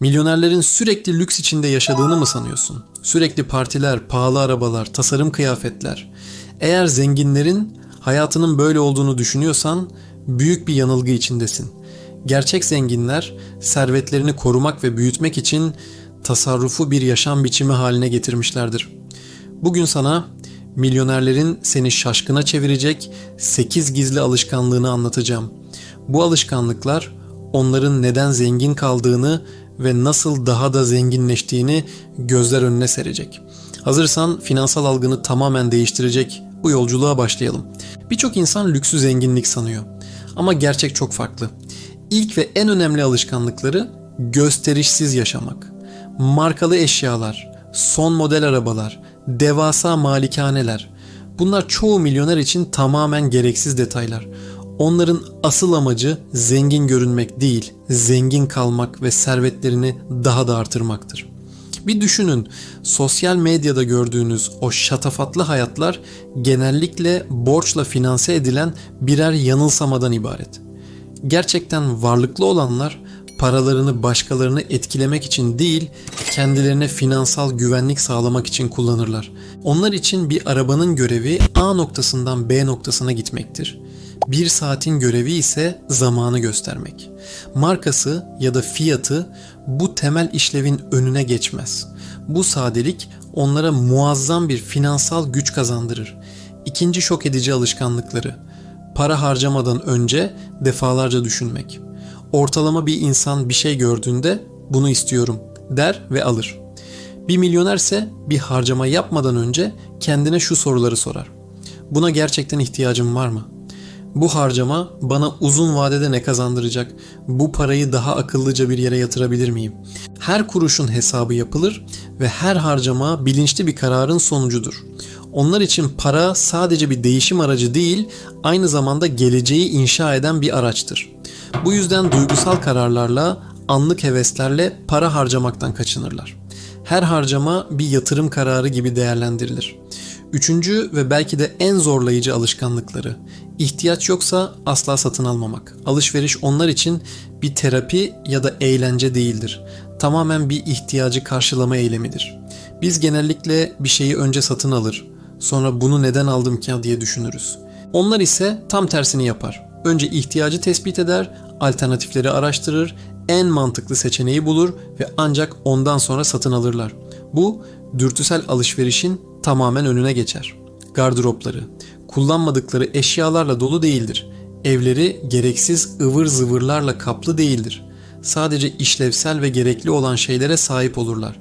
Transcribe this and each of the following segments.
Milyonerlerin sürekli lüks içinde yaşadığını mı sanıyorsun? Sürekli partiler, pahalı arabalar, tasarım kıyafetler. Eğer zenginlerin hayatının böyle olduğunu düşünüyorsan büyük bir yanılgı içindesin. Gerçek zenginler servetlerini korumak ve büyütmek için tasarrufu bir yaşam biçimi haline getirmişlerdir. Bugün sana milyonerlerin seni şaşkına çevirecek 8 gizli alışkanlığını anlatacağım. Bu alışkanlıklar onların neden zengin kaldığını ve nasıl daha da zenginleştiğini gözler önüne serecek. Hazırsan finansal algını tamamen değiştirecek bu yolculuğa başlayalım. Birçok insan lüksü zenginlik sanıyor. Ama gerçek çok farklı. İlk ve en önemli alışkanlıkları gösterişsiz yaşamak. Markalı eşyalar, son model arabalar, devasa malikaneler. Bunlar çoğu milyoner için tamamen gereksiz detaylar. Onların asıl amacı zengin görünmek değil, zengin kalmak ve servetlerini daha da artırmaktır. Bir düşünün, sosyal medyada gördüğünüz o şatafatlı hayatlar genellikle borçla finanse edilen birer yanılsamadan ibaret. Gerçekten varlıklı olanlar paralarını başkalarını etkilemek için değil, kendilerine finansal güvenlik sağlamak için kullanırlar. Onlar için bir arabanın görevi A noktasından B noktasına gitmektir. Bir saatin görevi ise zamanı göstermek. Markası ya da fiyatı bu temel işlevin önüne geçmez. Bu sadelik onlara muazzam bir finansal güç kazandırır. İkinci şok edici alışkanlıkları. Para harcamadan önce defalarca düşünmek. Ortalama bir insan bir şey gördüğünde bunu istiyorum der ve alır. Bir milyonerse bir harcama yapmadan önce kendine şu soruları sorar. Buna gerçekten ihtiyacım var mı? Bu harcama bana uzun vadede ne kazandıracak? Bu parayı daha akıllıca bir yere yatırabilir miyim? Her kuruşun hesabı yapılır ve her harcama bilinçli bir kararın sonucudur. Onlar için para sadece bir değişim aracı değil, aynı zamanda geleceği inşa eden bir araçtır. Bu yüzden duygusal kararlarla, anlık heveslerle para harcamaktan kaçınırlar. Her harcama bir yatırım kararı gibi değerlendirilir. Üçüncü ve belki de en zorlayıcı alışkanlıkları. İhtiyaç yoksa asla satın almamak. Alışveriş onlar için bir terapi ya da eğlence değildir. Tamamen bir ihtiyacı karşılama eylemidir. Biz genellikle bir şeyi önce satın alır, sonra bunu neden aldım ki diye düşünürüz. Onlar ise tam tersini yapar. Önce ihtiyacı tespit eder, alternatifleri araştırır, en mantıklı seçeneği bulur ve ancak ondan sonra satın alırlar. Bu dürtüsel alışverişin tamamen önüne geçer. Gardıropları, kullanmadıkları eşyalarla dolu değildir. Evleri gereksiz ıvır zıvırlarla kaplı değildir. Sadece işlevsel ve gerekli olan şeylere sahip olurlar.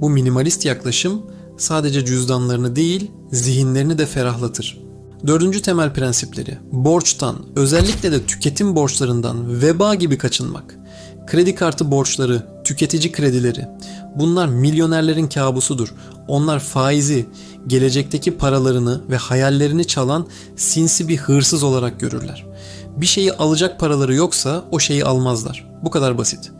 Bu minimalist yaklaşım sadece cüzdanlarını değil, zihinlerini de ferahlatır. Dördüncü temel prensipleri, borçtan, özellikle de tüketim borçlarından veba gibi kaçınmak. Kredi kartı borçları, tüketici kredileri. Bunlar milyonerlerin kabusudur. Onlar faizi, gelecekteki paralarını ve hayallerini çalan sinsi bir hırsız olarak görürler. Bir şeyi alacak paraları yoksa o şeyi almazlar. Bu kadar basit.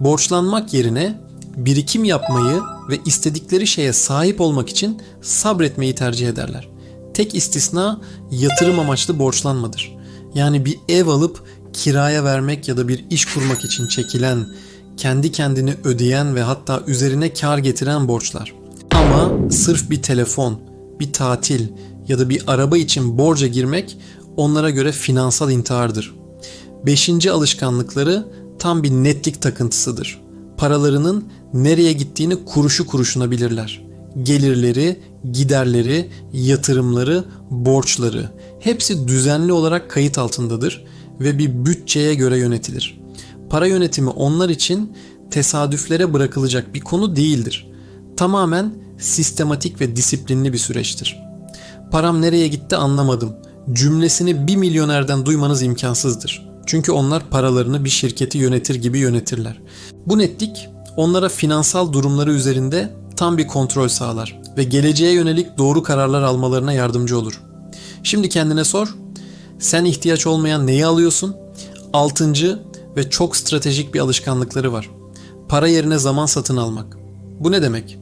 Borçlanmak yerine birikim yapmayı ve istedikleri şeye sahip olmak için sabretmeyi tercih ederler. Tek istisna yatırım amaçlı borçlanmadır. Yani bir ev alıp kiraya vermek ya da bir iş kurmak için çekilen, kendi kendini ödeyen ve hatta üzerine kar getiren borçlar. Ama sırf bir telefon, bir tatil ya da bir araba için borca girmek onlara göre finansal intihardır. Beşinci alışkanlıkları tam bir netlik takıntısıdır. Paralarının nereye gittiğini kuruşu kuruşuna bilirler. Gelirleri, giderleri, yatırımları, borçları hepsi düzenli olarak kayıt altındadır ve bir bütçeye göre yönetilir. Para yönetimi onlar için tesadüflere bırakılacak bir konu değildir. Tamamen sistematik ve disiplinli bir süreçtir. Param nereye gitti anlamadım. Cümlesini bir milyonerden duymanız imkansızdır. Çünkü onlar paralarını bir şirketi yönetir gibi yönetirler. Bu netlik onlara finansal durumları üzerinde tam bir kontrol sağlar ve geleceğe yönelik doğru kararlar almalarına yardımcı olur. Şimdi kendine sor. Sen ihtiyaç olmayan neyi alıyorsun? Altıncı ve çok stratejik bir alışkanlıkları var. Para yerine zaman satın almak. Bu ne demek?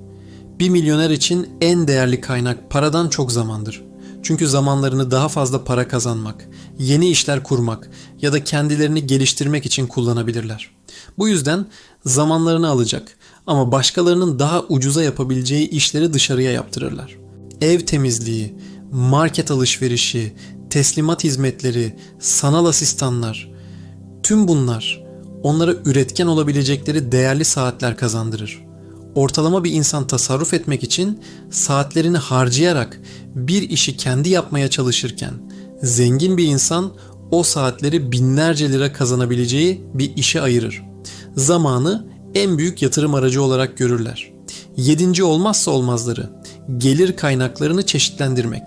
Bir milyoner için en değerli kaynak paradan çok zamandır. Çünkü zamanlarını daha fazla para kazanmak, yeni işler kurmak ya da kendilerini geliştirmek için kullanabilirler. Bu yüzden zamanlarını alacak ama başkalarının daha ucuza yapabileceği işleri dışarıya yaptırırlar. Ev temizliği, market alışverişi, teslimat hizmetleri, sanal asistanlar, tüm bunlar onlara üretken olabilecekleri değerli saatler kazandırır. Ortalama bir insan tasarruf etmek için saatlerini harcayarak bir işi kendi yapmaya çalışırken zengin bir insan o saatleri binlerce lira kazanabileceği bir işe ayırır. Zamanı en büyük yatırım aracı olarak görürler. Yedinci olmazsa olmazları gelir kaynaklarını çeşitlendirmek.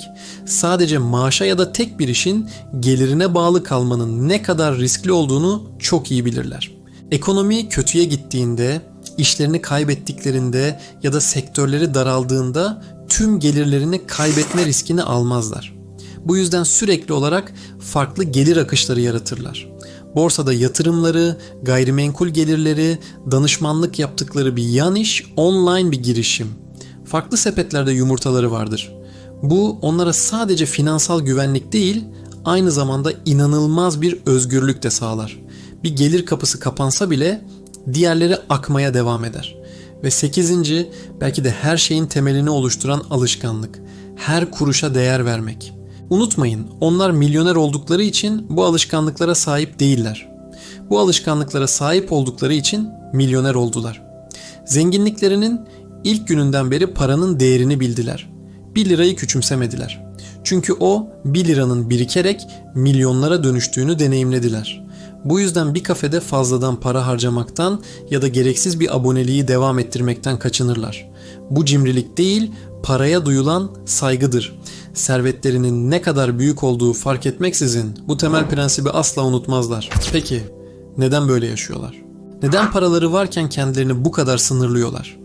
Sadece maaşa ya da tek bir işin gelirine bağlı kalmanın ne kadar riskli olduğunu çok iyi bilirler. Ekonomi kötüye gittiğinde, işlerini kaybettiklerinde ya da sektörleri daraldığında tüm gelirlerini kaybetme riskini almazlar. Bu yüzden sürekli olarak farklı gelir akışları yaratırlar. Borsada yatırımları, gayrimenkul gelirleri, danışmanlık yaptıkları bir yan iş, online bir girişim. Farklı sepetlerde yumurtaları vardır. Bu onlara sadece finansal güvenlik değil, aynı zamanda inanılmaz bir özgürlük de sağlar. Bir gelir kapısı kapansa bile diğerleri akmaya devam eder. Ve sekizinci, belki de her şeyin temelini oluşturan alışkanlık. Her kuruşa değer vermek. Unutmayın, onlar milyoner oldukları için bu alışkanlıklara sahip değiller. Bu alışkanlıklara sahip oldukları için milyoner oldular. Zenginliklerinin ilk gününden beri paranın değerini bildiler. 1 lirayı küçümsemediler. Çünkü o 1 liranın birikerek milyonlara dönüştüğünü deneyimlediler. Bu yüzden bir kafede fazladan para harcamaktan ya da gereksiz bir aboneliği devam ettirmekten kaçınırlar. Bu cimrilik değil, paraya duyulan saygıdır. Servetlerinin ne kadar büyük olduğu fark etmeksizin bu temel prensibi asla unutmazlar. Peki neden böyle yaşıyorlar? Neden paraları varken kendilerini bu kadar sınırlıyorlar?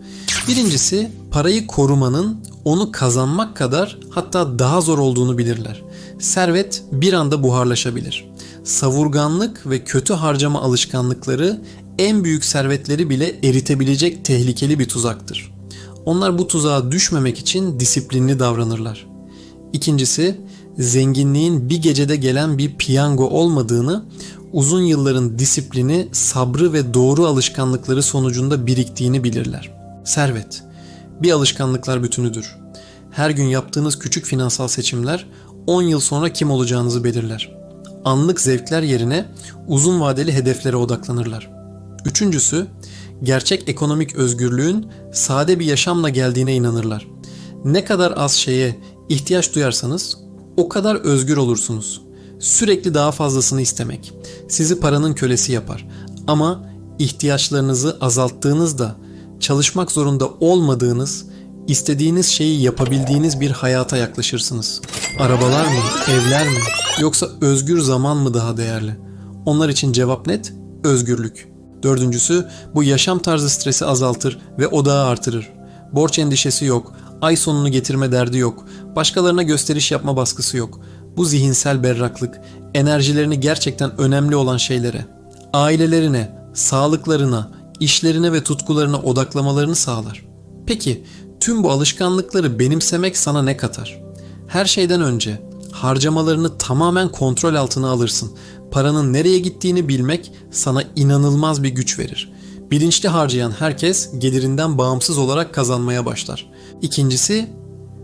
Birincisi parayı korumanın onu kazanmak kadar hatta daha zor olduğunu bilirler. Servet bir anda buharlaşabilir. Savurganlık ve kötü harcama alışkanlıkları en büyük servetleri bile eritebilecek tehlikeli bir tuzaktır. Onlar bu tuzağa düşmemek için disiplinli davranırlar. İkincisi, zenginliğin bir gecede gelen bir piyango olmadığını, uzun yılların disiplini, sabrı ve doğru alışkanlıkları sonucunda biriktiğini bilirler. Servet, bir alışkanlıklar bütünüdür. Her gün yaptığınız küçük finansal seçimler 10 yıl sonra kim olacağınızı belirler. Anlık zevkler yerine uzun vadeli hedeflere odaklanırlar. Üçüncüsü, gerçek ekonomik özgürlüğün sade bir yaşamla geldiğine inanırlar. Ne kadar az şeye ihtiyaç duyarsanız o kadar özgür olursunuz. Sürekli daha fazlasını istemek sizi paranın kölesi yapar. Ama ihtiyaçlarınızı azalttığınızda çalışmak zorunda olmadığınız, istediğiniz şeyi yapabildiğiniz bir hayata yaklaşırsınız. Arabalar mı, evler mi yoksa özgür zaman mı daha değerli? Onlar için cevap net, özgürlük. Dördüncüsü bu yaşam tarzı stresi azaltır ve odağı artırır. Borç endişesi yok, ay sonunu getirme derdi yok, başkalarına gösteriş yapma baskısı yok. Bu zihinsel berraklık, enerjilerini gerçekten önemli olan şeylere, ailelerine, sağlıklarına, işlerine ve tutkularına odaklamalarını sağlar. Peki tüm bu alışkanlıkları benimsemek sana ne katar? Her şeyden önce harcamalarını tamamen kontrol altına alırsın. Paranın nereye gittiğini bilmek sana inanılmaz bir güç verir. Bilinçli harcayan herkes gelirinden bağımsız olarak kazanmaya başlar. İkincisi,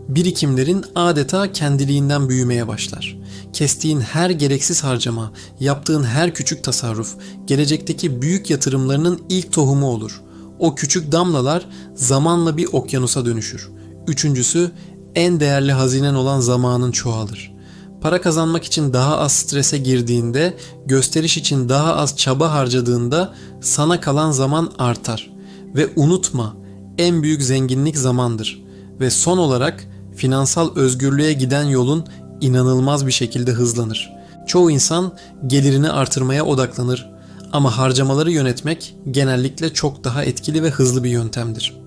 birikimlerin adeta kendiliğinden büyümeye başlar. Kestiğin her gereksiz harcama, yaptığın her küçük tasarruf, gelecekteki büyük yatırımlarının ilk tohumu olur. O küçük damlalar zamanla bir okyanusa dönüşür. Üçüncüsü, en değerli hazinen olan zamanın çoğalır. Para kazanmak için daha az strese girdiğinde, gösteriş için daha az çaba harcadığında sana kalan zaman artar. Ve unutma, en büyük zenginlik zamandır. Ve son olarak finansal özgürlüğe giden yolun inanılmaz bir şekilde hızlanır. Çoğu insan gelirini artırmaya odaklanır ama harcamaları yönetmek genellikle çok daha etkili ve hızlı bir yöntemdir.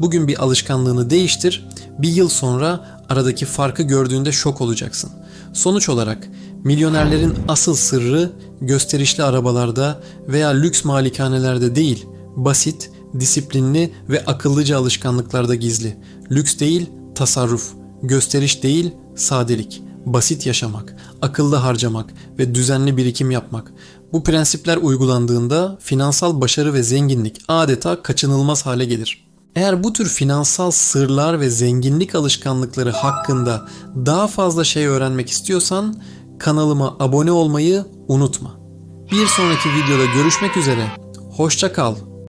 Bugün bir alışkanlığını değiştir, bir yıl sonra aradaki farkı gördüğünde şok olacaksın. Sonuç olarak milyonerlerin asıl sırrı gösterişli arabalarda veya lüks malikanelerde değil, basit, disiplinli ve akıllıca alışkanlıklarda gizli. Lüks değil, tasarruf. Gösteriş değil, sadelik, basit yaşamak, akıllı harcamak ve düzenli birikim yapmak. Bu prensipler uygulandığında finansal başarı ve zenginlik adeta kaçınılmaz hale gelir. Eğer bu tür finansal sırlar ve zenginlik alışkanlıkları hakkında daha fazla şey öğrenmek istiyorsan kanalıma abone olmayı unutma. Bir sonraki videoda görüşmek üzere. Hoşça kal.